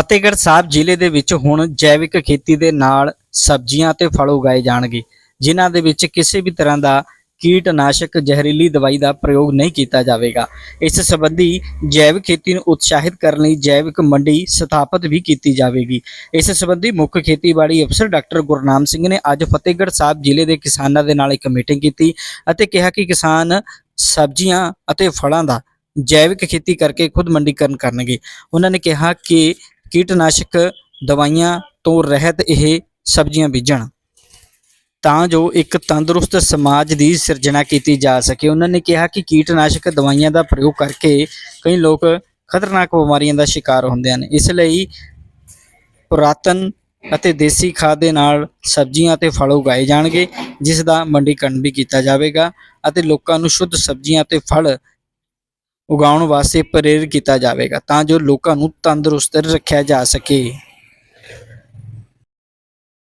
ਫਤਿਹਗੜ੍ਹ ਸਾਹਿਬ ਜ਼ਿਲ੍ਹੇ ਦੇ ਵਿੱਚ ਹੁਣ ਜੈਵਿਕ ਖੇਤੀ ਦੇ ਨਾਲ ਸਬਜ਼ੀਆਂ ਤੇ ਫਲ ਉਗਾਏ ਜਾਣਗੇ, ਜਿਨ੍ਹਾਂ ਦੇ ਵਿੱਚ ਕਿਸੇ ਵੀ ਤਰ੍ਹਾਂ ਦਾ ਕੀਟਨਾਸ਼ਕ ਜ਼ਹਿਰੀਲੀ ਦਵਾਈ ਦਾ ਪ੍ਰਯੋਗ ਨਹੀਂ ਕੀਤਾ ਜਾਵੇਗਾ। ਇਸ ਸੰਬੰਧੀ ਜੈਵਿਕ ਖੇਤੀ ਨੂੰ ਉਤਸ਼ਾਹਿਤ ਕਰਨ ਲਈ ਜੈਵਿਕ ਮੰਡੀ ਸਥਾਪਿਤ ਵੀ ਕੀਤੀ ਜਾਵੇਗੀ। ਇਸ ਸੰਬੰਧੀ ਮੁੱਖ ਖੇਤੀਬਾੜੀ ਅਫਸਰ ਡਾਕਟਰ ਗੁਰਨਾਮ ਸਿੰਘ ਨੇ ਅੱਜ ਫਤਿਹਗੜ੍ਹ ਸਾਹਿਬ ਜ਼ਿਲ੍ਹੇ ਦੇ ਕਿਸਾਨਾਂ ਦੇ ਨਾਲ ਇੱਕ ਮੀਟਿੰਗ ਕੀਤੀ ਅਤੇ ਕਿਹਾ ਕਿ ਕਿਸਾਨ ਸਬਜ਼ੀਆਂ ਅਤੇ ਫਲਾਂ ਦਾ ਜੈਵਿਕ ਖੇਤੀ ਕਰਕੇ ਖੁਦ ਮੰਡੀਕਰਨ ਕਰਨਗੇ। ਉਹਨਾਂ ਨੇ ਕਿਹਾ ਕਿ ਕੀਟਨਾਸ਼ਕ ਦਵਾਈਆਂ ਤੋਂ ਰਹਿਤ ਇਹ ਸਬਜ਼ੀਆਂ ਬੀਜਣ। ਤਾਂ ਜੋ ਇੱਕ ਤੰਦਰੁਸਤ ਸਮਾਜ ਦੀ ਸਿਰਜਣਾ ਕੀਤੀ ਜਾ ਸਕੇ। ਉਹਨਾਂ ਨੇ ਕਿਹਾ ਕਿ ਕੀਟਨਾਸ਼ਕ ਦਵਾਈਆਂ ਦਾ ਪ੍ਰਯੋਗ ਕਰਕੇ ਕਈ ਲੋਕ ਖਤਰਨਾਕ ਬਿਮਾਰੀਆਂ ਦਾ ਸ਼ਿਕਾਰ ਹੁੰਦੇ ਹਨ। ਇਸ ਲਈ ਪੁਰਾਤਨ ਅਤੇ ਦੇਸੀ ਖਾਦ ਦੇ ਨਾਲ ਸਬਜ਼ੀਆਂ ਅਤੇ ਫਲ ਉਗਾਏ ਜਾਣਗੇ, ਜਿਸ ਦਾ ਮੰਡੀਕਰਨ ਵੀ ਕੀਤਾ ਜਾਵੇਗਾ ਅਤੇ ਲੋਕਾਂ ਨੂੰ ਸ਼ੁੱਧ ਸਬਜ਼ੀਆਂ ਅਤੇ ਫਲ ਉਗਾਉਣ ਵਾਸਤੇ ਪ੍ਰੇਰਿਤ ਕੀਤਾ ਜਾਵੇਗਾ ਤਾਂ ਜੋ ਲੋਕਾਂ ਨੂੰ ਤੰਦਰੁਸਤ ਰੱਖਿਆ ਜਾ ਸਕੇ।